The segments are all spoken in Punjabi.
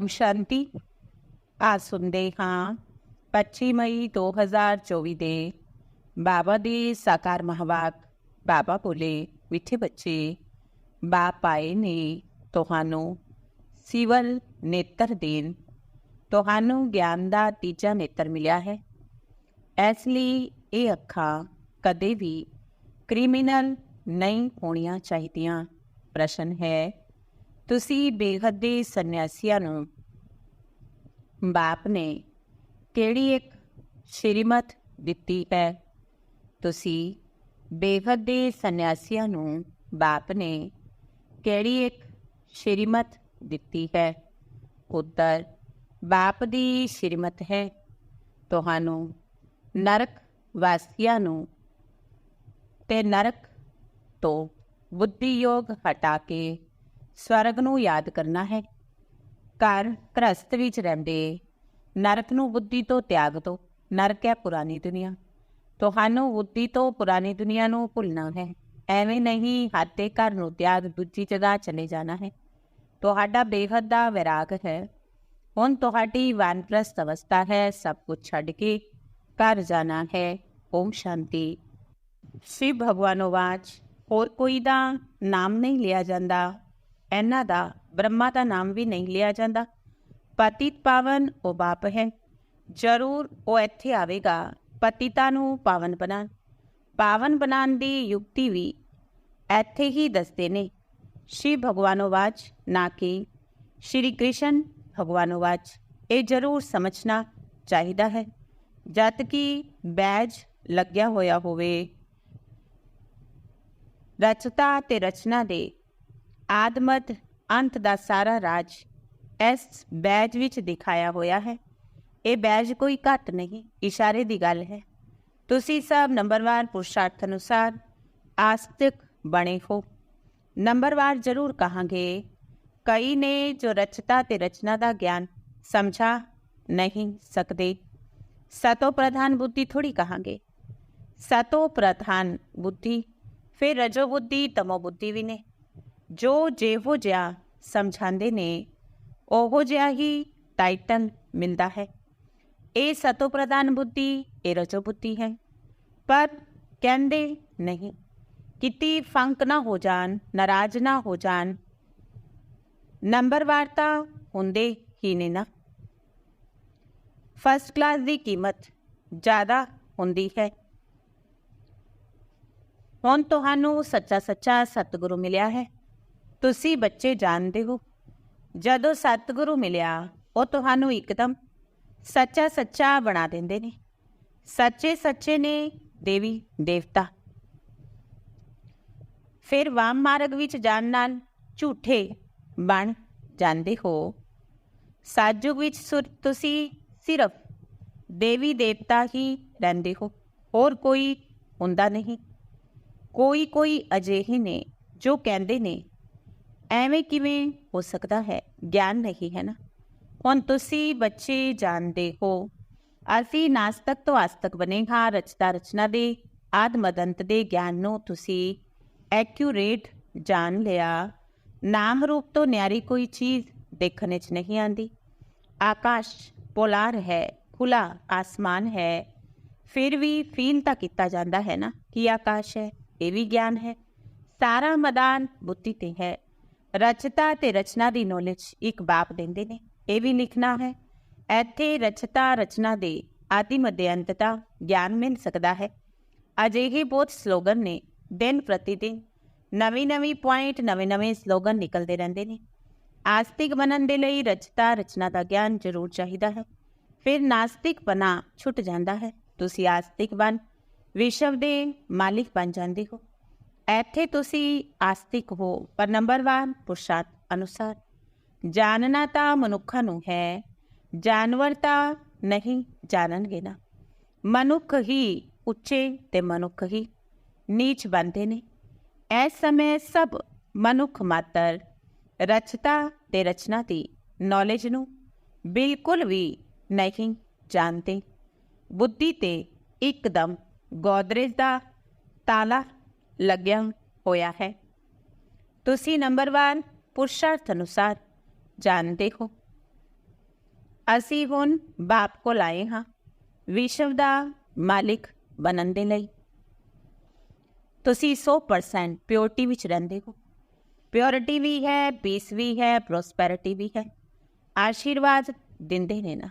ਓਮ ਸ਼ਾਂਤੀ ਆ ਸੁਣਦੇ ਹਾਂ 25 ਮਈ 2024 ਦੇ ਬਾਬਾ ਦੇ ਸਾਕਾਰ ਮਹਵਾਕ ਬਾਬਾ ਬੋਲੇ ਮਿੱਠੇ ਬੱਚੇ ਬਾਪ ਆਏ ਨੇ ਤੁਹਾਨੂੰ ਸਿਵਲ ਨੇਤਰ ਦੇਣ ਤੁਹਾਨੂੰ ਗਿਆਨ ਦਾ ਤੀਜਾ ਨੇਤਰ ਮਿਲਿਆ ਹੈ ਇਸ ਲਈ ਇਹ ਅੱਖਾਂ ਕਦੇ ਵੀ ਕ੍ਰਿਮੀਨਲ ਨਹੀਂ ਹੋਣੀਆਂ ਚਾਹੀਦੀਆਂ ਪ੍ਰਸ਼ਨ ਹੈ ਤੁਸੀਂ ਬੇਹੱਦੇ ਸੰਨਿਆਸੀਆਂ ਨੂੰ ਬਾਪ ਨੇ ਕਿਹੜੀ ਇੱਕ ਸ਼੍ਰੀਮਤ ਦਿੱਤੀ ਹੈ? ਤੁਸੀਂ ਬੇਹੱਦੇ ਸੰਨਿਆਸੀਆਂ ਨੂੰ ਬਾਪ ਨੇ ਕਿਹੜੀ ਇੱਕ ਸ਼੍ਰੀਮਤ ਦਿੱਤੀ ਹੈ? ਉੱਤਰ, ਬਾਪ ਦੀ ਸ਼੍ਰੀਮਤ ਹੈ। ਤੁਹਾਨੂੰ ਨਰਕ ਵਾਸੀਆਂ ਨੂੰ ਤੇ ਨਰਕ ਤੋਂ ਬੁੱਧੀਯੋਗ ਹਟਾ ਕੇ ਸਵਰਗ ਨੂੰ ਯਾਦ ਕਰਨਾ ਹੈ। ਘਰ ਗ੍ਰਸਤ ਵਿੱਚ ਰਹਿੰਦੇ ਨਰਕ ਨੂੰ ਬੁੱਧੀ ਤੋਂ ਤਿਆਗ ਦੋ। ਨਰਕ ਹੈ ਪੁਰਾਣੀ ਦੁਨੀਆ। ਤੁਹਾਨੂੰ ਬੁੱਧੀ ਤੋਂ ਪੁਰਾਣੀ ਦੁਨੀਆ ਨੂੰ ਭੁੱਲਣਾ ਹੈ। ਐਵੇਂ ਨਹੀਂ ਹਾਤੇ ਘਰ ਨੂੰ ਤਿਆਗ ਦੂਜੀ ਜਗ੍ਹਾ ਚਲੇ ਜਾਣਾ ਹੈ। ਤੁਹਾਡਾ ਬੇਹੱਦ ਦਾ ਵਿਰਾਗ ਹੈ। ਹੁਣ ਤੁਹਾਡੀ ਵਾਨਪ੍ਰਸਤ ਅਵਸਥਾ ਹੈ। ਸਭ ਕੁਝ ਛੱਡ ਕੇ ਘਰ ਜਾਣਾ ਹੈ। ਓਮ ਸ਼ਾਂਤੀ। ਸ਼ਿਵ ਭਗਵਾਨ ਵਾਚ ਹੋਰ ਕੋਈ ਦਾ ਨਾਮ ਨਹੀਂ ਲਿਆ ਜਾਂਦਾ। ਇਹਨਾਂ ਦਾ ਬ੍ਰਹਮਾ ਦਾ ਨਾਮ ਵੀ ਨਹੀਂ ਲਿਆ ਜਾਂਦਾ। ਪਤਿਤ ਪਾਵਨ ਉਹ ਬਾਪ ਹੈ। ਜ਼ਰੂਰ ਉਹ ਇੱਥੇ ਆਵੇਗਾ, ਪਤਿਤਾ ਨੂੰ ਪਾਵਨ ਬਣਾਉਣ। ਪਾਵਨ ਬਣਾਉਣ ਦੀ ਯੁਕਤੀ ਵੀ ਇੱਥੇ ਹੀ ਦੱਸਦੇ ਨੇ। ਸ਼ਿਵ ਭਗਵਾਨੋਵਾਚ ਨਾ ਕਿ ਸ਼੍ਰੀ ਕ੍ਰਿਸ਼ਨ ਭਗਵਾਨੋਵਾਚ ਇਹ ਜ਼ਰੂਰ ਸਮਝਣਾ ਚਾਹੀਦਾ ਹੈ। ਜਦ ਕਿ ਬੈਜ ਲੱਗਿਆ ਹੋਇਆ ਹੋਵੇ। ਰਚਤਾ ਤੇ ਰਚਨਾ ਦੇ ਆਦਮਤ ਅੰਤ ਦਾ ਸਾਰਾ ਰਾਜ ਇਸ ਬੈਜ ਵਿੱਚ ਦਿਖਾਇਆ ਹੋਇਆ ਹੈ ਇਹ ਬੈਜ ਕੋਈ ਘੱਟ ਨਹੀਂ ਇਸ਼ਾਰੇ ਦੀ ਗੱਲ ਹੈ ਤੁਸੀਂ ਸਭ ਨੰਬਰਵਾਰ ਪੁਰਸ਼ਾਰਥ ਅਨੁਸਾਰ ਆਸਤਿਕ ਬਣੇ ਹੋ ਨੰਬਰਵਾਰ ਜ਼ਰੂਰ ਕਹਾਂਗੇ ਕਈ ਨੇ ਜੋ ਰਚਤਾ ਤੇ ਰਚਨਾ ਦਾ ਗਿਆਨ ਸਮਝਾ ਨਹੀਂ ਸਕਦੇ ਸਤੋ ਪ੍ਰਧਾਨ ਬੁੱਧੀ ਥੋੜੀ ਕਹਾਂਗੇ ਸਤੋ ਪ੍ਰਧਾਨ ਬੁੱਧੀ ਫਿਰ ਰਜੋ ਬੁੱਧੀ ਤਮੋ ਬੁੱਧੀ ਵੀ ਨੇ ਜੋ ਜਿਹੋ ਜਿਹਾ ਸਮਝਾਉਂਦੇ ਨੇ, ਉਹੋ ਜਿਹਾ ਹੀ ਟਾਈਟਲ ਮਿਲਦਾ ਹੈ। ਇਹ ਸਤੋ ਪ੍ਰਧਾਨ ਬੁੱਧੀ, ਇਹ ਰਜੋ ਬੁੱਧੀ ਹੈ। ਪਰ ਕਹਿੰਦੇ ਨਹੀਂ, ਕਿਤੇ ਫੰਕ ਨਾ ਹੋ ਜਾਣ, ਨਾਰਾਜ਼ ਨਾ ਹੋ ਜਾਣ, ਨੰਬਰ ਵਾਰਤਾ ਹੁੰਦੇ ਹੀ ਨੇ ਨਾ। ਫਸਟ ਕਲਾਸ ਦੀ ਕੀਮਤ ਜ਼ਿਆਦਾ ਹੁੰਦੀ ਹੈ। ਹੁਣ ਤੁਹਾਨੂੰ ਸੱਚਾ ਸੱਚਾ ਸਤਿਗੁਰੂ ਮਿਲਿਆ ਹੈ। ਤੁਸੀਂ ਬੱਚੇ ਜਾਣਦੇ ਹੋ? ਜਦੋਂ ਸਤਿਗੁਰੂ ਮਿਲਿਆ, ਉਹ ਤੁਹਾਨੂੰ ਇੱਕਦਮ ਸੱਚਾ ਸੱਚਾ ਬਣਾ ਦਿੰਦੇ ਨੇ। ਸੱਚੇ ਸੱਚੇ ਨੇ ਦੇਵੀ, ਦੇਵਤਾ। ਫਿਰ ਵਾਮ ਮਾਰਗ ਵਿੱਚ ਜਾਣ ਨਾਲ ਝੂਠੇ ਬਣ ਜਾਂਦੇ ਹੋ। ਸਾਜੁਗ ਵਿੱਚ ਸੁਰ, ਤੁਸੀਂ ਸਿਰਫ ਦੇਵੀ, ਦੇਵਤਾ ਹੀ ਰਹਿੰਦੇ ਹੋ। ਹੋਰ ਕੋਈ ਹੁੰਦਾ ਨਹੀਂ। ਕੋਈ ਕੋਈ ਅਜਿਹੇ ਨੇ ਜੋ ਕਹਿੰਦੇ ਨੇ ਐਵੇਂ ਕਿਵੇਂ ਹੋ ਸਕਦਾ ਹੈ? ਗਿਆਨ ਨਹੀਂ, ਹੈ ਨਾ? ਹੁਣ ਤੁਸੀਂ ਬੱਚੇ ਜਾਣਦੇ ਹੋ। ਅਸੀਂ ਨਾਸਤਕ ਤੋਂ ਆਸਤਕ ਬਨੇ ਹਾਂ। ਰਚਤਾ ਰਚਨਾ ਦੇ, ਆਦ ਮਦੰਤ ਦੇ ਗਿਆਨ ਨੂੰ ਤੁਸੀਂ ਐਕਿਊਰੇਟ ਜਾਣ ਲਿਆ। ਨਾਮ ਰੂਪ ਤੋਂ ਨਿਆਰੀ ਕੋਈ ਚੀਜ਼ ਦੇਖਣ 'ਚ ਨਹੀਂ ਆਂਦੀ ਆਕਾਸ਼ ਪੋਲਾਰ ਹੈ, ਖੁਲਾ ਆਸਮਾਨ ਹੈ। ਫਿਰ ਵੀ ਫੀਲ ਤਾਂ ਕੀਤਾ ਜਾਂਦਾ ਹੈ ਨਾ ਕਿ ਆਕਾਸ਼ ਹੈ, ਇਹ ਵੀ ਗਿਆਨ ਹੈ। ਸਾਰਾ ਮੈਦਾਨ ਬੁੱਧੀ ਤੇ ਹੈ। ਰਚਤਾ ਤੇ ਰਚਨਾ ਦੀ ਨੌਲੇਜ ਇੱਕ ਬਾਪ ਦਿੰਦੇ ਨੇ। ਇਹ ਵੀ ਲਿਖਣਾ ਹੈ, ਇੱਥੇ ਰਚਤਾ, ਰਚਨਾ ਦੇ ਆਦਿ ਮੱਧ ਗਿਆਨ ਮਿਲ ਸਕਦਾ ਹੈ। ਅਜਿਹੇ ਬਹੁਤ ਸਲੋਗਨ ਨੇ, ਦਿਨ ਪ੍ਰਤੀ ਦਿਨ ਨਵੀਂ ਨਵੀਂ ਪੁਆਇੰਟ ਨਵੇਂ ਨਵੇਂ ਸਲੋਗਨ ਨਿਕਲਦੇ ਰਹਿੰਦੇ ਨੇ। ਆਸਤਿਕ ਬਣਨ ਦੇ ਲਈ ਰਚਤਾ, ਰਚਨਾ ਦਾ ਗਿਆਨ ਜ਼ਰੂਰ ਚਾਹੀਦਾ ਹੈ। ਫਿਰ ਨਾਸਤਿਕ ਬਣਾ ਛੁੱਟ ਜਾਂਦਾ ਹੈ। ਤੁਸੀਂ ਆਸਤਿਕ ਬਣ, ਵਿਸ਼ਵ ਦੇ ਮਾਲਿਕ ਬਣ ਜਾਂਦੇ ਹੋ। ਇੱਥੇ ਤੁਸੀਂ ਆਸਤਿਕ ਹੋ, ਪਰ ਨੰਬਰ 1 ਪੁਰਸ਼ਾਰਥ ਅਨੁਸਾਰ। ਜਾਣਨਾ ਤਾਂ ਮਨੁੱਖਾਂ ਨੂੰ ਹੈ, ਜਾਨਵਰ ਤਾਂ ਨਹੀਂ ਜਾਣਨਗੇ ਨਾ। ਮਨੁੱਖ ਹੀ ਉੱਚੇ ਤੇ ਮਨੁੱਖ ਹੀ ਨੀਚ ਬਣਦੇ ਨੇ। ਇਸ ਸਮੇਂ ਸਭ ਮਨੁੱਖ ਮਾਤਰ ਰਚਤਾ ਤੇ ਰਚਨਾ ਦੀ ਨੌਲੇਜ ਨੂੰ ਬਿਲਕੁਲ ਵੀ ਨਹੀਂ ਜਾਣਦੇ। ਬੁੱਧੀ ਤੇ ਇੱਕਦਮ ਗੋਦਰੇਜ ਦਾ ਤਾਲਾ ਲੱਗਿਆ ਹੋਇਆ ਹੈ ਤੁਸੀਂ ਨੰਬਰ 1 ਪੁਰਸ਼ਾਰਥ ਅਨੁਸਾਰ ਜਾਣਦੇ ਹੋ ਅਸੀਂ ਹੁਣ ਬਾਪ ਕੋਲ ਆਏ ਹਾਂ ਵਿਸ਼ਵ ਦਾ ਮਾਲਿਕ ਬਣਨ ਦੇ ਲਈ ਤੁਸੀਂ 100% ਪਿਓਰਿਟੀ ਵਿੱਚ ਰਹਿੰਦੇ ਹੋ ਪਿਓਰਿਟੀ ਵੀ ਹੈ ਪੀਸ ਵੀ ਹੈ ਪ੍ਰੋਸਪੈਰਿਟੀ ਵੀ ਹੈ ਆਸ਼ੀਰਵਾਦ ਦਿੰਦੇ ਨੇ ਨਾ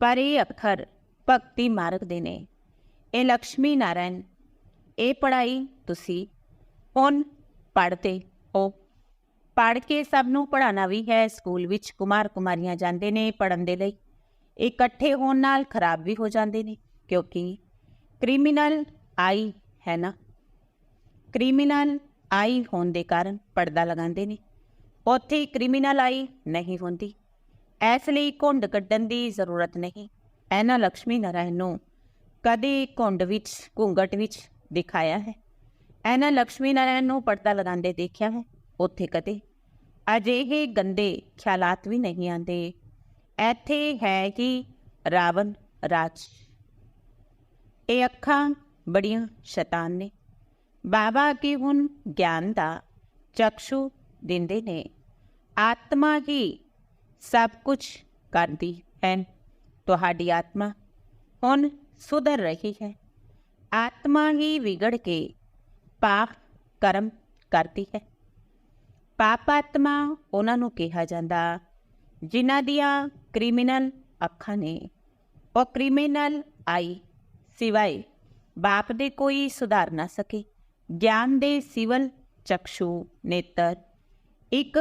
ਪਰ ਇਹ ਅੱਖਰ ਭਗਤੀ ਮਾਰਗ ਦੇ ਨੇ ਇਹ ਲక్ష్ਮੀ ਨਾਰਾਇਣ ਇਹ ਪੜ੍ਹਾਈ ਤੁਸੀਂ ਹੁਣ ਪੜ੍ਹਦੇ ਹੋ। ਪੜ੍ਹ ਕੇ ਸਭ ਨੂੰ ਪੜ੍ਹਾਉਣਾ ਵੀ ਹੈ। ਸਕੂਲ ਵਿੱਚ ਕੁਮਾਰ ਕੁਮਾਰੀਆਂ ਜਾਂਦੇ ਨੇ ਪੜ੍ਹਨ ਦੇ ਲਈ। ਇਕੱਠੇ ਹੋਣ ਨਾਲ ਖਰਾਬ ਵੀ ਹੋ ਜਾਂਦੇ ਨੇ ਕਿਉਂਕਿ ਕ੍ਰਿਮੀਨਲ ਆਈ ਹੈ ਨਾ। ਕ੍ਰਿਮੀਨਲ ਆਈ ਹੋਣ ਦੇ ਕਾਰਨ ਪਰਦਾ ਲਗਾਉਂਦੇ ਨੇ। ਉੱਥੇ ਕ੍ਰਿਮੀਨਲ ਆਈ ਨਹੀਂ ਹੁੰਦੀ। ਇਸ ਲਈ ਘੁੰਡ ਕੱਢਣ ਦੀ ਜ਼ਰੂਰਤ ਨਹੀਂ। ਐਨਾ ਲక్ష్ਮੀ ਨਾਰਾਇਣ ਨੂੰ ਕਦੇ ਘੁੰਡ ਵਿੱਚ ਘੁੰਗਟ ਵਿੱਚ ਦਿਖਾਇਆ ਹੈ। ਇਹਨਾਂ ਲక్ష్ਮੀ ਨਾਰਾਇਣ ਨੂੰ ਪਰਦਾ ਲਗਾਉਂਦੇ ਦੇਖਿਆ ਹੈ। ਉੱਥੇ ਕਦੇ ਅਜਿਹੇ ਗੰਦੇ ਖਿਆਲਾਤ ਵੀ ਨਹੀਂ ਆਉਂਦੇ। ਇੱਥੇ ਹੈ ਕਿ ਰਾਵਣ ਰਾਜ। ਇਹ ਅੱਖਾਂ ਬੜੀਆਂ ਸ਼ੈਤਾਨ ਨੇ। ਬਾਬਾ ਕੀ ਹੁਣ ਗਿਆਨ ਦਾ ਚਕਸ਼ੂ ਦਿੰਦੇ ਨੇ। ਆਤਮਾ ਹੀ ਸਭ ਕੁਝ ਕਰਦੀ ਹੈ। ਤੁਹਾਡੀ ਆਤਮਾ ਹੁਣ ਸੁਧਰ ਰਹੀ ਹੈ। ਆਤਮਾ ਹੀ ਵਿਗੜ ਕੇ ਪਾਪ ਕਰਮ ਕਰਦੀ ਹੈ। ਪਾਪ ਆਤਮਾ ਉਹਨਾਂ ਨੂੰ ਕਿਹਾ ਜਾਂਦਾ, ਜਿਨ੍ਹਾਂ ਦੀਆਂ ਕ੍ਰਿਮੀਨਲ ਅੱਖਾਂ ਨੇ, ਉਹ ਕ੍ਰਿਮੀਨਲ ਆਈ ਸਿਵਾਏ ਬਾਪ ਦੇ ਕੋਈ ਸੁਧਾਰ ਨਾ ਸਕੇ। ਗਿਆਨ ਦੇ ਸਿਵਲ ਚਕਸ਼ੂ ਨੇਤਰ ਇੱਕ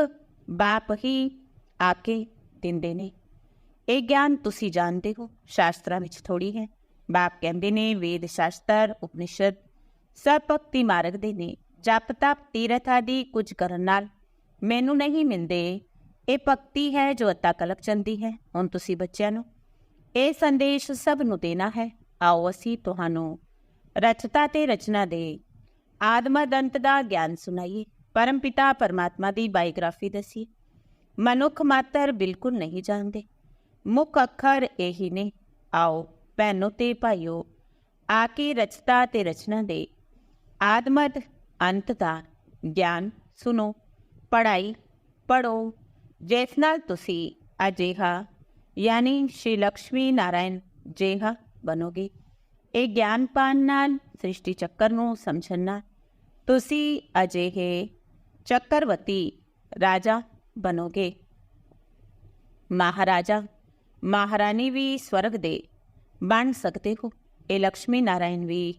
ਬਾਪ ਹੀ ਆ ਕੇ ਦਿੰਦੇ ਨੇ। ਇਹ ਗਿਆਨ ਤੁਸੀਂ ਜਾਣਦੇ ਹੋ, ਸ਼ਾਸਤਰਾਂ ਵਿੱਚ ਥੋੜੀ ਹੈ। ਬਾਪ ਕਹਿੰਦੇ ਨੇ, ਵੇਦ ਸ਼ਾਸਤਰ, ਉਪਨਿਸ਼ਦ ਸਭ ਭਗਤੀ ਮਾਰਗ ਦੇ ਨੇ। ਜਪ ਤਪ ਤੀਰਥ ਆਦਿ ਕੁਝ ਕਰਨ ਨਾਲ ਮੈਨੂੰ ਨਹੀਂ ਮਿਲਦੇ। ਇਹ ਭਗਤੀ ਹੈ ਜੋ ਅਤਾ ਕਲਕ ਚੰਦੀ ਹੈ। ਹੁਣ ਤੁਸੀਂ ਬੱਚਿਆਂ ਨੂੰ ਇਹ ਸੰਦੇਸ਼ ਸਭ ਨੂੰ ਦੇਣਾ ਹੈ। ਆਓ ਅਸੀਂ ਤੁਹਾਨੂੰ ਰਚਤਾ ਤੇ ਰਚਨਾ ਦੇ ਆਦਮਦ ਦਾ ਗਿਆਨ ਸੁਣਾਈਏ। ਪਰਮ ਪਿਤਾ ਪਰਮਾਤਮਾ ਦੀ ਬਾਇਓਗ੍ਰਾਫੀ ਦਸੀ ਮਨੁੱਖ ਮਾਤਰ ਬਿਲਕੁਲ ਨਹੀਂ ਜਾਣਦੇ। ਮੁੱਖ ਅੱਖਰ ਇਹੀ ਨੇ। ਆਓ ਭੈਣੋ ਤੇ ਭਾਈਓ, ਆ ਕੇ ਰਚਤਾ ਤੇ ਰਚਨਾ ਦੇ ਆਦਮਦ ਅੰਤ ਦਾ ਗਿਆਨ ਸੁਨੋ ਪੜਾਈ ਪੜੋ ਜਿਸ ਨਾਲ ਤੁਸੀਂ ਅਜੇਹਾ ਯਾਨੀ ਸ਼੍ਰੀ ਲక్ష్ਮੀ ਨਾਰਾਇਣ ਜੇਹਾ ਬਣੋਗੇ। ਇਹ ਗਿਆਨ ਪਾਣ ਨਾਲ ਸ੍ਰਿਸ਼ਟੀ ਚੱਕਰ ਨੂੰ ਸਮਝਣ ਨਾਲ ਤੁਸੀਂ ਅਜਿਹੇ ਚੱਕਰਵਤੀ ਰਾਜਾ ਬਣੋਗੇ। ਮਹਾਰਾਜਾ, ਮਹਾਰਾਣੀ ਵੀ ਸਵਰਗ ਦੇ ਬਣ ਸਕਦੇ ਹੋ। ਇਹ ਲక్ష్ਮੀ ਨਾਰਾਇਣ ਵੀ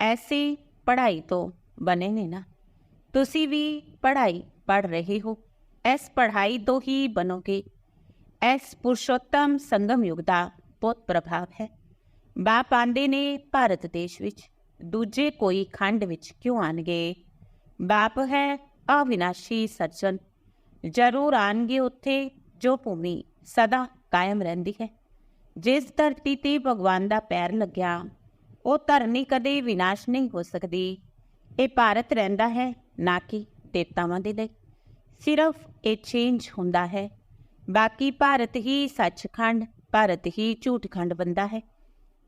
ਐਸੀ ਪੜ੍ਹਾਈ ਤੋਂ ਬਣੇ ਨੇ ਨਾ। ਤੁਸੀਂ ਵੀ ਪੜ੍ਹਾਈ ਪੜ ਰਹੇ ਹੋ। ਇਸ ਪੜ੍ਹਾਈ ਤੋਂ ਹੀ ਬਣੋਗੇ। ਇਸ ਪੁਰਸ਼ੋਤਮ ਸੰਗਮ ਯੁਗ ਦਾ ਬਹੁਤ ਪ੍ਰਭਾਵ ਹੈ। ਬਾਪ ਆਂਦੇ ਨੇ ਭਾਰਤ ਦੇਸ਼ ਵਿੱਚ। ਦੂਜੇ ਕੋਈ ਖੰਡ ਵਿੱਚ ਕਿਉਂ ਆਣਗੇ ਬਾਪ ਹੈ ਅਵਿਨਾਸ਼ੀ ਸੱਜਣ ਜ਼ਰੂਰ ਆਣਗੇ ਉੱਥੇ ਜੋ ਭੂਮੀ ਸਦਾ ਕਾਇਮ ਰਹਿੰਦੀ ਹੈ। ਜਿਸ ਧਰਤੀ ਤੇ ਭਗਵਾਨ ਦਾ ਪੈਰ ਲੱਗਿਆ, ਉਹ ਧਰਨੀ ਕਦੇ ਵਿਨਾਸ਼ ਨਹੀਂ ਹੋ ਸਕਦੀ। ਇਹ ਭਾਰਤ ਰਹਿੰਦਾ ਹੈ, ਨਾ ਕਿ ਦੇਵਤਾਵਾਂ ਦੇ ਲਈ। ਸਿਰਫ ਇਹ ਚੇਂਜ ਹੁੰਦਾ ਹੈ। ਬਾਕੀ ਭਾਰਤ ਹੀ ਸੱਚਖੰਡ, ਭਾਰਤ ਹੀ ਝੂਠਖੰਡ ਬੰਦਾ ਹੈ।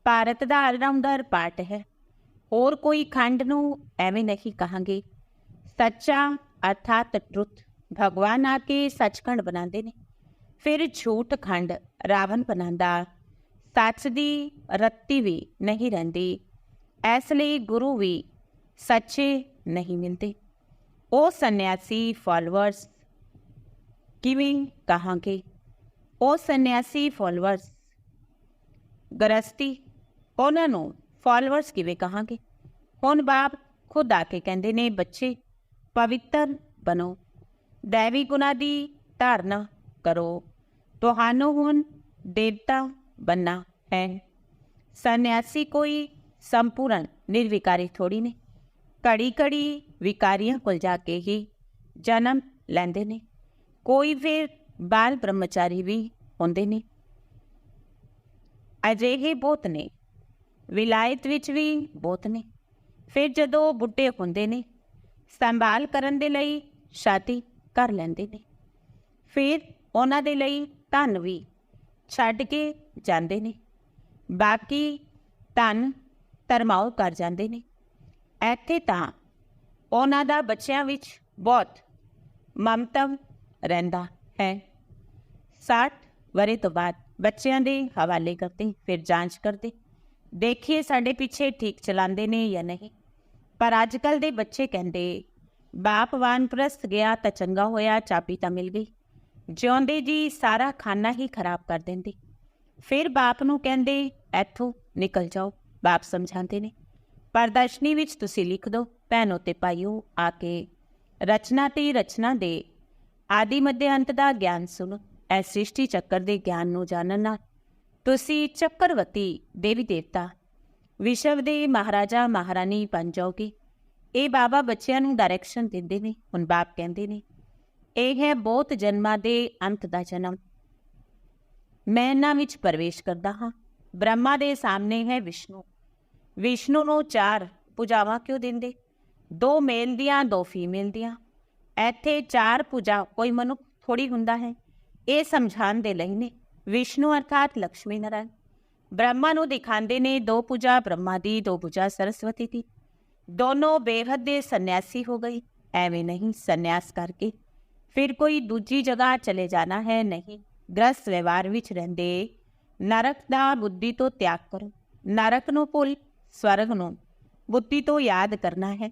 ਭਾਰਤ ਦਾ ਆਲਰਾਊਂਡਰ ਪਾਰਟ ਹੈ। ਹੋਰ ਕੋਈ ਖੰਡ ਨੂੰ ਐਵੇਂ ਨਹੀਂ ਕਹਾਂਗੇ। ਸੱਚਾ ਅਰਥਾਤ ਟਰੁੱਥ ਭਗਵਾਨ ਆ ਕੇ ਸੱਚਖੰਡ ਬਣਾਉਂਦੇ ਨੇ। ਫਿਰ ਝੂਠ ਖੰਡ ਰਾਵਣ ਬਣਾਉਂਦਾ ਸੱਚ ਦੀ ਰੱਤੀ ਵੀ ਨਹੀਂ ਰਹਿੰਦੀ, ਇਸ ਲਈ ਗੁਰੂ ਵੀ ਸੱਚੇ ਨਹੀਂ ਮਿਲਦੇ। ਉਹ ਸੰਨਿਆਸੀ ਫਾਲੋਅਰਸ ਕਿਵੇਂ ਕਹਾਂਗੇ? ਉਹ ਸੰਨਿਆਸੀ ਫਾਲੋਅਰਸ ਗ੍ਰਸਤੀ ਉਹਨਾਂ ਨੂੰ ਫਾਲੋਅਰਸ ਕਿਵੇਂ ਕਹਾਂਗੇ? ਹੁਣ ਬਾਪ ਖੁਦ ਆ ਕੇ ਕਹਿੰਦੇ ਨੇ, ਬੱਚੇ, ਪਵਿੱਤਰ ਬਣੋ, ਦੇਵੀ ਗੁਣਾ ਦੀ ਧਾਰਨਾ ਕਰੋ। ਤੁਹਾਨੂੰ ਹੁਣ ਦੇਵਤਾ बनना है ਸੰਨਿਆਸੀ ਕੋਈ ਸੰਪੂਰਨ ਨਿਰਵਿਕਾਰੀ ਥੋੜੀ ਨੇ ਕੜੀ ਕੜੀ ਵਿਕਾਰੀਆਂ ਕੋਲ ਜਾ ਕੇ ਹੀ ਜਨਮ ਲੈਂਦੇ ਨੇ ਕੋਈ ਫਿਰ ਬਾਲ ਬ੍ਰਹਮਚਾਰੀ ਵੀ ਹੁੰਦੇ ਨੇ ਅਜਿਹੇ ਬਹੁਤ ਨੇ ਵਿਲਾਇਤ ਵਿੱਚ ਵੀ ਬਹੁਤ ਨੇ ਫਿਰ ਜਦੋਂ ਬੁੱਢੇ ਹੁੰਦੇ ਨੇ ਸੰਭਾਲ ਕਰਨ ਦੇ ਲਈ ਸ਼ਾਦੀ ਕਰ ਲੈਂਦੇ ਨੇ ਫਿਰ ਉਹਨਾਂ ਦੇ ਲਈ ਧਨ ਵੀ ਛੱਡ ਕੇ ਜਾਂਦੇ ਨੇ। ਬਾਕੀ ਧਨ ਧਰਮਾਉ ਕਰ ਜਾਂਦੇ ਨੇ। ਇੱਥੇ ਤਾਂ ਉਹਨਾਂ ਦਾ ਬੱਚਿਆਂ ਵਿੱਚ ਬਹੁਤ ਮਮਤਵ ਰਹਿੰਦਾ ਹੈ। 60 ਵਰੇ ਤੋਂ ਬਾਅਦ ਬੱਚਿਆਂ ਦੇ ਹਵਾਲੇ ਕਰਦੇ, ਫਿਰ ਜਾਂਚ ਕਰਦੇ। ਦੇਖੀਏ ਸਾਡੇ ਪਿੱਛੇ ਠੀਕ ਚਲਾਉਂਦੇ ਨੇ ਜਾਂ ਨਹੀਂ। ਪਰ ਅੱਜ ਕੱਲ ਦੇ ਬੱਚੇ ਕਹਿੰਦੇ, ਬਾਪ ਵਾਨਪ੍ਰਸਥ ਗਿਆ ਤਾਂ ਚੰਗਾ ਹੋਇਆ, ਚਾਬੀ ਤਾਂ ਮਿਲ ਗਈ। ਜਿਉਂਦੇ ਜੀ ਸਾਰਾ ਖਾਨਾ ਹੀ ਖਰਾਬ ਕਰ ਦਿੰਦੇ। ਫਿਰ ਬਾਪ ਨੂੰ ਕਹਿੰਦੇ, ਇੱਥੋਂ ਨਿਕਲ ਜਾਓ। ਬਾਪ ਸਮਝਾਉਂਦੇ ਨੇ। ਪ੍ਰਦਰਸ਼ਨੀ ਵਿੱਚ ਤੁਸੀਂ ਲਿਖ ਦਿਓ ਭੈਣੋ ਤੇ ਭਾਈਓ, ਆ ਕੇ ਰਚਨਾ ਤੇ ਰਚਨਾ ਦੇ ਆਦਿ ਮੱਧ ਅੰਤ ਦਾ ਗਿਆਨ ਸੁਣੋ। ਐ ਸ੍ਰਿਸ਼ਟੀ ਚੱਕਰ ਦੇ ਗਿਆਨ ਨੂੰ ਜਾਣਨ ਨਾਲ। ਤੁਸੀਂ ਚੱਕਰਵਤੀ ਦੇਵੀ ਦੇਵਤਾ, ਵਿਸ਼ਵ ਦੇ ਮਹਾਰਾਜਾ ਮਹਾਰਾਣੀ ਬਣ ਜਾਓਗੇ। ਇਹ ਬਾਬਾ ਬੱਚਿਆਂ ਨੂੰ ਡਾਇਰੈਕਸ਼ਨ ਦਿੰਦੇ ਨੇ। ਹੁਣ ਬਾਪ ਕਹਿੰਦੇ ਨੇ ਇਹ ਹੈ ਬਹੁਤ ਜਨਮਾਂ ਦੇ ਅੰਤ ਦਾ ਜਨਮ। ਮੈਂ ਇਹਨਾਂ ਵਿੱਚ ਪ੍ਰਵੇਸ਼ ਕਰਦਾ ਹਾਂ। ਬ੍ਰਹਮਾ ਦੇ ਸਾਹਮਣੇ ਹੈ ਵਿਸ਼ਨੂੰ। ਵਿਸ਼ਨੂੰ ਨੂੰ ਚਾਰ ਪੂਜਾਵਾਂ ਕਿਉਂ ਦਿੰਦੇ? ਦੋ ਮੇਲ ਦੀਆਂ, ਦੋ ਫੀਮੇਲ ਦੀਆਂ। ਇੱਥੇ ਚਾਰ ਪੂਜਾ ਕੋਈ ਮਨੁੱਖ ਥੋੜੀ ਹੁੰਦਾ ਹੈ। ਇਹ ਸਮਝਾਉਣ ਦੇ ਲਈ ਨੇ। ਵਿਸ਼ਨੂੰ ਅਰਥਾਤ ਲక్ష్ਮੀ ਨਾਰਾਇਣ ਬ੍ਰਹਮਾ ਨੂੰ ਦਿਖਾਉਂਦੇ ਨੇ ਦੋ ਪੂਜਾ ਬ੍ਰਹਮਾ ਦੀ, ਦੋ ਪੂਜਾ ਸਰਸਵਤੀ ਦੀ। ਦੋਨੋਂ ਬੇਹੱਦ ਦੇ ਸੰਨਿਆਸੀ ਹੋ ਗਈ ਐਵੇਂ ਨਹੀਂ ਸੰਨਿਆਸ ਕਰਕੇ ਫਿਰ ਕੋਈ ਦੂਜੀ ਜਗ੍ਹਾ ਚਲੇ ਜਾਣਾ ਹੈ ਨਹੀਂ। ਗ੍ਰਸਥ ਵਿਵਹਾਰ ਵਿੱਚ ਰਹਿੰਦੇ, ਨਰਕ ਦਾ ਬੁੱਧੀ ਤੋਂ ਤਿਆਗ ਕਰੋ। ਨਰਕ ਨੂੰ ਭੁੱਲ, ਸਵਰਗ ਨੂੰ ਬੁੱਧੀ ਤੋਂ ਯਾਦ ਕਰਨਾ ਹੈ।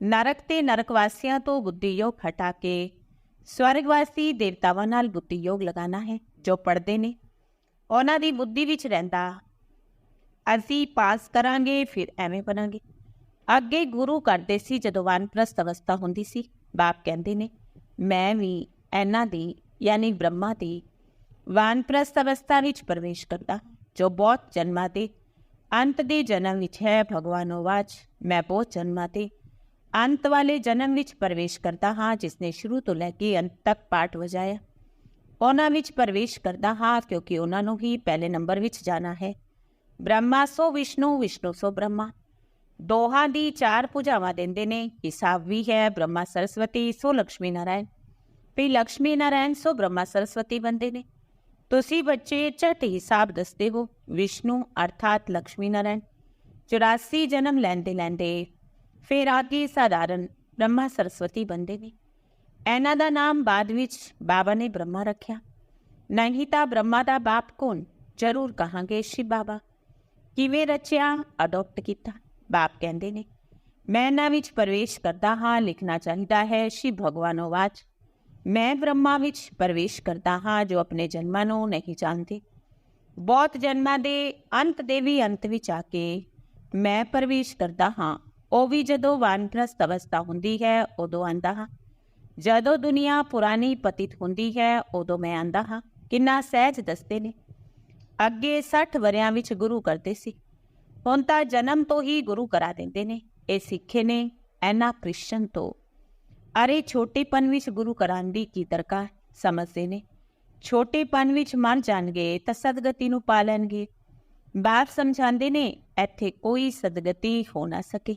ਨਰਕ ਤੇ ਨਰਕਵਾਸੀਆਂ ਤੋਂ ਬੁੱਧੀ ਯੋਗ ਹਟਾ ਕੇ ਸਵਰਗਵਾਸੀ ਦੇਵਤਾਵਾਂ ਨਾਲ ਬੁੱਧੀ ਯੋਗ ਲਗਾਉਣਾ ਹੈ, ਜੋ ਪੜਦੇ ਨੇ। ਉਹਨਾਂ ਦੀ ਬੁੱਧੀ ਵਿੱਚ ਰਹਿੰਦਾ, ਅਸੀਂ ਪਾਸ ਕਰਾਂਗੇ, ਫਿਰ ਐਵੇਂ ਬਣਾਂਗੇ। ਅੱਗੇ ਗੁਰੂ ਕਰਦੇ ਸੀ ਜਦੋਂ ਵਨਪ੍ਰਸਤ ਅਵਸਥਾ ਹੁੰਦੀ ਸੀ, ਬਾਪ ਕਹਿੰਦੇ ਨੇ ਮੈਂ ਵੀ ਇਹਨਾਂ ਦੀ, ਯਾਨੀ ਬ੍ਰਹਮਾ ਦੀ ਵਾਨਪ੍ਰਸਥ ਅਵਸਥਾ ਵਿੱਚ ਪ੍ਰਵੇਸ਼ ਕਰਦਾ, ਜੋ ਬਹੁਤ ਜਨਮਾਂ ਦੇ ਅੰਤ ਦੇ ਜਨਮ ਵਿੱਚ ਹੈ ਭਗਵਾਨੋ ਵਾਚ, ਮੈਂ ਬਹੁਤ ਜਨਮਾਂ ਤੇ, ਅੰਤ ਵਾਲੇ ਜਨਮ ਵਿੱਚ ਪ੍ਰਵੇਸ਼ ਕਰਦਾ ਹਾਂ ਜਿਸ ਨੇ ਸ਼ੁਰੂ ਤੋਂ ਲੈ ਕੇ ਅੰਤ ਤੱਕ ਪਾਠ ਵਜਾਇਆ। ਉਹਨਾਂ ਵਿੱਚ ਪ੍ਰਵੇਸ਼ ਕਰਦਾ ਹਾਂ, ਕਿਉਂਕਿ ਉਹਨਾਂ ਨੂੰ ਹੀ ਪਹਿਲੇ ਨੰਬਰ ਵਿੱਚ ਜਾਣਾ ਹੈ। ਬ੍ਰਹਮਾ ਸੋ ਵਿਸ਼ਨੂੰ ਵਿਸ਼ਨੂੰ ਸੋ ਬ੍ਰਹਮਾ। ਦੋਹਾਂ ਦੀ ਚਾਰ ਪੂਜਾਵਾਂ ਦਿੰਦੇ ਨੇ। ਹਿਸਾਬ ਵੀ ਹੈ, ਬ੍ਰਹਮਾ ਸਰਸਵਤੀ, ਸੋ ਲక్ష్ਮੀ ਨਾਰਾਇਣ। ਵੀ ਲక్ష్ਮੀ ਨਾਰਾਇਣ, ਸੋ ਬ੍ਰਹਮਾ ਸਰਸਵਤੀ ਬੰਦੇ ਨੇ। ਤੁਸੀਂ ਬੱਚੇ ਝਟ ਹਿਸਾਬ ਦੱਸਦੇ ਹੋ, ਵਿਸ਼ਨੂੰ ਅਰਥਾਤ ਲక్ష్ਮੀ ਨਾਰਾਇਣ। 84 ਜਨਮ ਲੈਂਦੇ ਲੈਂਦੇ ਫਿਰ ਆਗੇ ਸਾਧਾਰਨ ਬ੍ਰਹਮਾ ਸਰਸਵਤੀ ਬੰਦੇ ਨੇ। ਇਹਨਾਂ ਦਾ ਨਾਮ ਬਾਅਦ ਵਿੱਚ ਬਾਬਾ ਨੇ ਬ੍ਰਹਮਾ ਰੱਖਿਆ। ਨਹੀਂ ਤਾਂ ਬ੍ਰਹਮਾ ਦਾ ਬਾਪ ਕੌਣ? ਜ਼ਰੂਰ ਕਹਾਂਗੇ ਸ਼ਿਵ ਬਾਬਾ। ਕਿਵੇਂ ਰਚਿਆ, ਅਡਾਪਟ ਕੀਤਾ। ਬਾਪ ਕਹਿੰਦੇ ਨੇ, ਮੈਂ ਇਹਨਾਂ ਵਿੱਚ ਪ੍ਰਵੇਸ਼ ਕਰਦਾ ਹਾਂ, ਲਿਖਣਾ ਚਾਹੀਦਾ ਹੈ ਸ਼ਿਵ ਭਗਵਾਨ ਵਾਚ। ਮੈਂ ਬ੍ਰਹਮਾ ਵਿੱਚ ਪ੍ਰਵੇਸ਼ ਕਰਦਾ ਹਾਂ, ਜੋ ਆਪਣੇ ਜਨਮਾਂ ਨੂੰ ਨਹੀਂ ਜਾਣਦੇ। ਬਹੁਤ ਜਨਮਾਂ ਦੇ ਅੰਤ ਦੇ ਵੀ ਅੰਤ ਵਿੱਚ ਆ ਕੇ ਮੈਂ ਪ੍ਰਵੇਸ਼ ਕਰਦਾ ਹਾਂ। ਉਹ ਵੀ ਜਦੋਂ ਵਾਨਪ੍ਰਸਤ ਅਵਸਥਾ ਹੁੰਦੀ ਹੈ, ਉਦੋਂ ਆਂਦਾ ਹਾਂ। ਜਦੋਂ ਦੁਨੀਆ ਪੁਰਾਣੀ ਪਤਿਤ ਹੁੰਦੀ ਹੈ, ਉਦੋਂ ਮੈਂ ਆਂਦਾ ਹਾਂ। ਕਿੰਨਾ ਸਹਿਜ ਦੱਸਦੇ ਨੇ। ਅੱਗੇ 60 ਵਰਿਆਂ ਵਿੱਚ ਗੁਰੂ ਕਰਦੇ ਸੀ। ਹੁਣ ਤਾਂ ਜਨਮ ਤੋਂ ਹੀ ਗੁਰੂ ਕਰਾ ਦਿੰਦੇ ਨੇ। ਇਹ ਸਿੱਖੇ ਨੇ ਐਨਾ ਕ੍ਰਿਸ਼ਨ ਤੋਂ। ਅਰੇ ਛੋਟੇਪਨ ਵਿੱਚ ਗੁਰੂ ਕਰਾਉਣ ਦੀ ਕੀ ਦਰਕਾਰ, ਸਮਝਦੇ ਨੇ। ਛੋਟੇਪਨ ਵਿੱਚ ਮਰ ਜਾਣਗੇ, ਤਾਂ ਸਦਗਤੀ ਨੂੰ ਪਾ ਲੈਣਗੇ। ਬਾਪ ਸਮਝਾਉਂਦੇ ਨੇ, ਇੱਥੇ ਕੋਈ ਸਦਗਤੀ ਹੋ ਨਾ ਸਕੇ।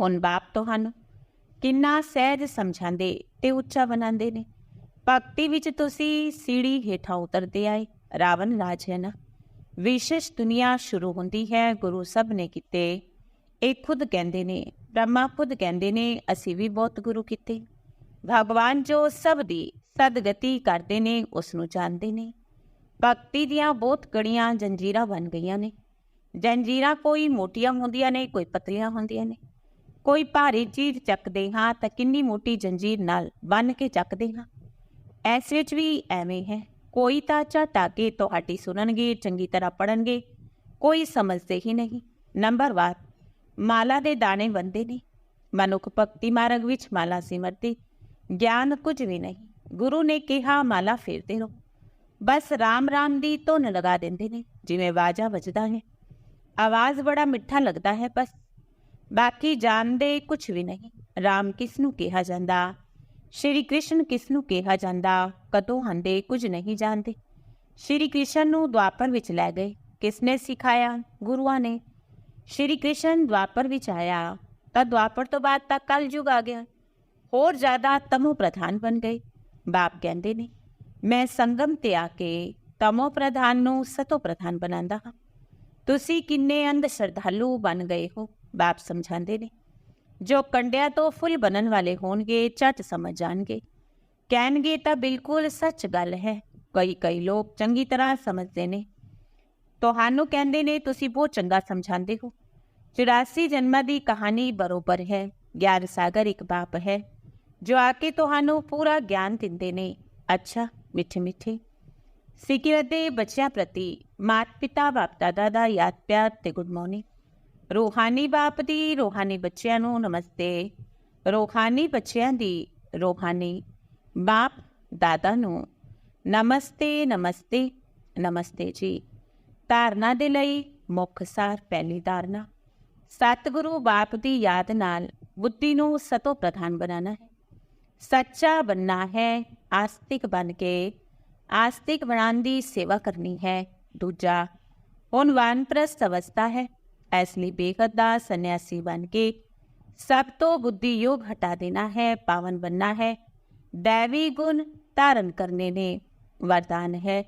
ਹੁਣ ਬਾਪ ਤੁਹਾਨੂੰ ਕਿੰਨਾ ਸਹਿਜ ਸਮਝਾਉਂਦੇ ਤੇ ਉੱਚਾ ਬਣਾਉਂਦੇ ਨੇ। ਭਗਤੀ ਵਿੱਚ ਤੁਸੀਂ ਸੀੜੀ ਹੇਠਾਂ ਉਤਰਦੇ ਆਏ, ਰਾਵਣ ਰਾਜ ਹੈ ਨਾ। ਵਿਸ਼ੇਸ਼ ਦੁਨੀਆ ਸ਼ੁਰੂ ਹੁੰਦੀ ਹੈ, ਗੁਰੂ ਸਭ ਨੇ ਕੀਤੇ। ਇਹ ਖੁਦ ਕਹਿੰਦੇ ਨੇ, ਬ੍ਰਹਮਾ ਖੁਦ ਕਹਿੰਦੇ ਨੇ, ਅਸੀਂ ਵੀ ਬਹੁਤ ਗੁਰੂ ਕੀਤੇ। ਭਗਵਾਨ ਜੋ ਸਭ ਦੀ ਸਦਗਤੀ ਕਰਦੇ ਨੇ ਉਸ ਨੂੰ ਜਾਣਦੇ ਨੇ। ਭਗਤੀ ਦੀਆਂ ਬਹੁਤ ਗੜੀਆਂ ਜੰਜੀਰਾਂ ਬਣ ਗਈਆਂ ਨੇ। ਜੰਜੀਰਾਂ ਕੋਈ ਮੋਟੀਆਂ ਹੁੰਦੀਆਂ ਨੇ, ਕੋਈ ਪਤਲੀਆਂ ਹੁੰਦੀਆਂ ਨੇ। ਕੋਈ ਭਾਰੀ ਚੀਜ਼ ਚੱਕਦੇ ਹਾਂ, ਤਾਂ ਕਿੰਨੀ ਮੋਟੀ ਜੰਜੀਰ ਨਾਲ ਬੰਨ ਕੇ ਚੱਕਦੇ ਹਾਂ। ਐਸ ਵਿੱਚ ਵੀ ਐਵੇਂ ਹੈ। ਕੋਈ ਤਾਂ ਝਟਾ ਕੇ ਤੁਹਾਡੀ ਸੁਣਨਗੇ ਚੰਗੀ ਤਰ੍ਹਾਂ ਪੜਨਗੇ ਕੋਈ ਸਮਝਦੇ ਹੀ ਨਹੀਂ ਨੰਬਰ 1 ਮਾਲਾ ਦੇ ਦਾਣੇ ਬੰਦੇ ਨੇ ਮਨੁੱਖ ਭਗਤੀ ਮਾਰਗ ਵਿੱਚ ਮਾਲਾ ਸਿਮਰਦੇ ਗਿਆਨ ਕੁਝ ਵੀ ਨਹੀਂ ਗੁਰੂ ਨੇ ਕਿਹਾ ਮਾਲਾ ਫੇਰਦੇ ਰਹੋ ਬਸ ਰਾਮ ਰਾਮ ਦੀ ਧੁਨ ਲਗਾ ਦਿੰਦੇ ਨੇ ਜਿਵੇਂ ਬਾਜਾ ਵੱਜਦਾ ਹੈ ਆਵਾਜ਼ ਬੜਾ ਮਿੱਠਾ ਲੱਗਦਾ ਹੈ ਬਸ ਬਾਕੀ ਜਾਣਦੇ ਕੁਝ ਵੀ ਨਹੀਂ ਰਾਮ ਕਿਸ ਨੂੰ ਕਿਹਾ ਜਾਂਦਾ ਸ਼੍ਰੀ ਕ੍ਰਿਸ਼ਨ ਕਿਸ ਨੂੰ ਕਿਹਾ ਜਾਂਦਾ, ਕਦੋਂ ਹੰਦੇ ਕੁਝ ਨਹੀਂ ਜਾਣਦੇ। ਸ਼੍ਰੀ ਕ੍ਰਿਸ਼ਨ ਨੂੰ ਦੁਆਪਰ ਵਿੱਚ ਲੈ ਗਏ। ਕਿਸ ਨੇ ਸਿਖਾਇਆ? ਗੁਰੂਆਂ ਨੇ। ਸ਼੍ਰੀ ਕ੍ਰਿਸ਼ਨ ਦੁਆਪਰ ਵਿੱਚ ਆਇਆ, ਤਾਂ ਦੁਆਪਰ ਤੋਂ ਬਾਅਦ ਤਾਂ ਕਲਯੁਗ ਆ ਗਿਆ। ਹੋਰ ਜ਼ਿਆਦਾ ਤਮੋ ਪ੍ਰਧਾਨ ਬਣ ਗਏ। ਬਾਪ ਕਹਿੰਦੇ ਨੇ, ਮੈਂ ਸੰਗਮ ਤੇ ਆ ਕੇ ਤਮੋ ਪ੍ਰਧਾਨ ਨੂੰ ਸਤੋ ਪ੍ਰਧਾਨ ਬਣਾਉਂਦਾ ਹਾਂ। ਤੁਸੀਂ ਕਿੰਨੇ ਅੰਧ ਸ਼ਰਧਾਲੂ ਬਣ ਗਏ ਹੋ? ਬਾਪ ਸਮਝਾਉਂਦੇ ਨੇ। ਜੋ ਕੰਡਿਆਂ ਤੋਂ ਫੁੱਲ ਬਣਨ ਵਾਲੇ ਹੋਣਗੇ ਝਟ ਸਮਝ ਜਾਣਗੇ। ਕਹਿਣਗੇ ਤਾਂ ਬਿਲਕੁਲ ਸੱਚ ਗੱਲ ਹੈ, ਕਈ ਕਈ ਲੋਕ ਚੰਗੀ ਤਰ੍ਹਾਂ ਸਮਝਦੇ ਨੇ। ਤੁਹਾਨੂੰ ਕਹਿੰਦੇ ਨੇ, ਤੁਸੀਂ ਬਹੁਤ ਚੰਗਾ ਸਮਝਾਉਂਦੇ ਹੋ। 84 ਜਨਮਾਂ ਦੀ ਕਹਾਣੀ ਬਰੋਬਰ ਹੈ, ਗਿਆਨ ਸਾਗਰ ਇੱਕ ਬਾਪ ਹੈ, ਜੋ ਆ ਕੇ ਤੁਹਾਨੂੰ ਪੂਰਾ ਗਿਆਨ ਦਿੰਦੇ ਨੇ। ਅੱਛਾ, ਮਿੱਠੇ ਮਿੱਠੇ। ਸਿੱਖਿਆ ਦੇ ਬੱਚਿਆਂ ਪ੍ਰਤੀ ਮਾਤ ਪਿਤਾ ਬਾਪ ਦਾਦਾ ਦਾ ਯਾਦ ਪਿਆਰ ਤੇ ਗੁੱਡ ਮਾਰਨਿੰਗ ਰੂਹਾਨੀ ਬਾਪ ਦੀ ਰੂਹਾਨੀ ਬੱਚਿਆਂ ਨੂੰ ਨਮਸਤੇ। ਰੂਹਾਨੀ ਬੱਚਿਆਂ ਦੀ ਰੂਹਾਨੀ ਬਾਪ ਦਾਦਾ ਨੂੰ ਨਮਸਤੇ ਨਮਸਤੇ ਨਮਸਤੇ ਜੀ। ਧਾਰਨਾ ਦੇ ਲਈ ਮੁੱਖ ਸਾਰ ਪਹਿਲੀ ਧਾਰਨਾ। ਸਤਿਗੁਰੂ ਬਾਪ ਦੀ ਯਾਦ ਨਾਲ ਬੁੱਧੀ ਨੂੰ ਸਤੋ ਪ੍ਰਧਾਨ ਬਣਾਉਣਾ ਹੈ। ਸੱਚਾ ਬੰਨਾ ਹੈ, ਆਸਤਿਕ ਬਣ ਕੇ, ਆਸਤਿਕ ਬਣਾਉਣ ਦੀ ਸੇਵਾ ਕਰਨੀ ਹੈ। ਦੂਜਾ, ਹੁਣ ਵਾਨਪ੍ਰਸਥ ਅਵਸਥਾ ਹੈ। ਇਸ ਲਈ ਬੇਖਤ ਦਾ ਸੰਨਿਆਸੀ ਬਣ ਕੇ ਸਭ ਤੋਂ ਬੁੱਧੀ ਯੋਗ ਹਟਾ ਦੇਣਾ ਹੈ ਪਾਵਨ ਬੰਨਾ ਹੈ ਦੇਵੀ ਗੁਣ ਧਾਰਨ ਕਰਨੇ ਨੇ ਵਰਦਾਨ ਹੈ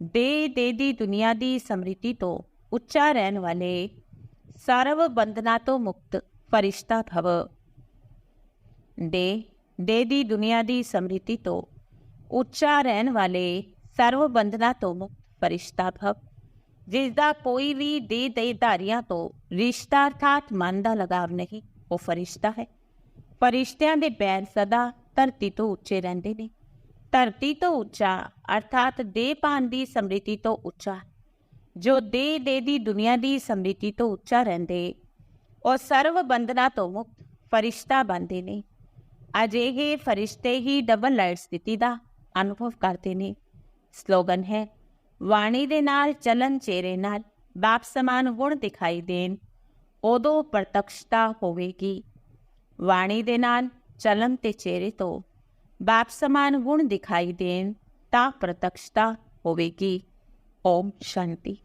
ਦੇ ਦੇ ਦੀ ਦੁਨੀਆ ਦੀ ਸਮ੍ਰਿਤੀ ਤੋਂ ਉੱਚਾ ਰਹਿਣ ਵਾਲੇ ਸਰਵ ਬੰਧਨਾਂ ਤੋਂ ਮੁਕਤ ਫਰਿਸ਼ਤਾ ਭਵ ਦੇ ਦੇ ਦੀ ਦੁਨੀਆ ਦੀ ਸਮ੍ਰਿਤੀ ਤੋਂ ਉੱਚਾ ਰਹਿਣ ਵਾਲੇ ਸਰਵ ਬੰਧਨਾਂ ਤੋਂ ਮੁਕਤ ਫਰਿਸ਼ਤਾ ਭਵ ਜਿਸ ਦਾ ਕੋਈ ਵੀ ਦੇ ਦੇ ਧਾਰੀਆਂ ਤੋਂ ਰਿਸ਼ਤਾ ਅਰਥਾਤ ਮਨ ਦਾ ਲਗਾਵ ਨਹੀਂ, ਉਹ ਫਰਿਸ਼ਤਾ ਹੈ। ਫਰਿਸ਼ਤਿਆਂ ਦੇ ਪੈਰ ਸਦਾ ਧਰਤੀ ਤੋਂ ਉੱਚੇ ਰਹਿੰਦੇ ਨੇ। ਧਰਤੀ ਤੋਂ ਉੱਚਾ ਅਰਥਾਤ ਦੇ ਪਾਨ ਦੀ ਸਮ੍ਰਿਤੀ ਤੋਂ ਉੱਚਾ। ਜੋ ਦੇ ਦੇ ਦੀ ਦੁਨੀਆ ਦੀ ਸਮ੍ਰਿਤੀ ਤੋਂ ਉੱਚਾ ਰਹਿੰਦੇ, ਉਹ ਸਰਵ ਬੰਧਨਾਂ ਤੋਂ ਮੁਕਤ ਫਰਿਸ਼ਤਾ ਬਣਦੇ ਨੇ। ਅਜਿਹੇ ਫਰਿਸ਼ਤੇ ਹੀ ਡਬਲ ਲਾਈਟ ਸਥਿਤੀ ਦਾ ਅਨੁਭਵ ਕਰਦੇ ਨੇ। ਸਲੋਗਨ ਹੈ ਵਾਣੀ ਦੇ ਨਾਲ ਚਲਨ ਚਿਹਰੇ ਨਾਲ ਬਾਪ ਸਮਾਨ ਗੁਣ ਦਿਖਾਈ ਦੇਣ। ਉਦੋਂ ਪ੍ਰਤੱਖਤਾ ਹੋਵੇਗੀ। ਵਾਣੀ ਦੇ ਨਾਲ ਚਲਨ ਤੇ ਚਿਹਰੇ ਤੋਂ ਬਾਪ ਸਮਾਨ ਗੁਣ ਦਿਖਾਈ ਦੇਣ ਤਾਂ ਪ੍ਰਤੱਖਤਾ ਹੋਵੇਗੀ। ਓਮ ਸ਼ਾਂਤੀ।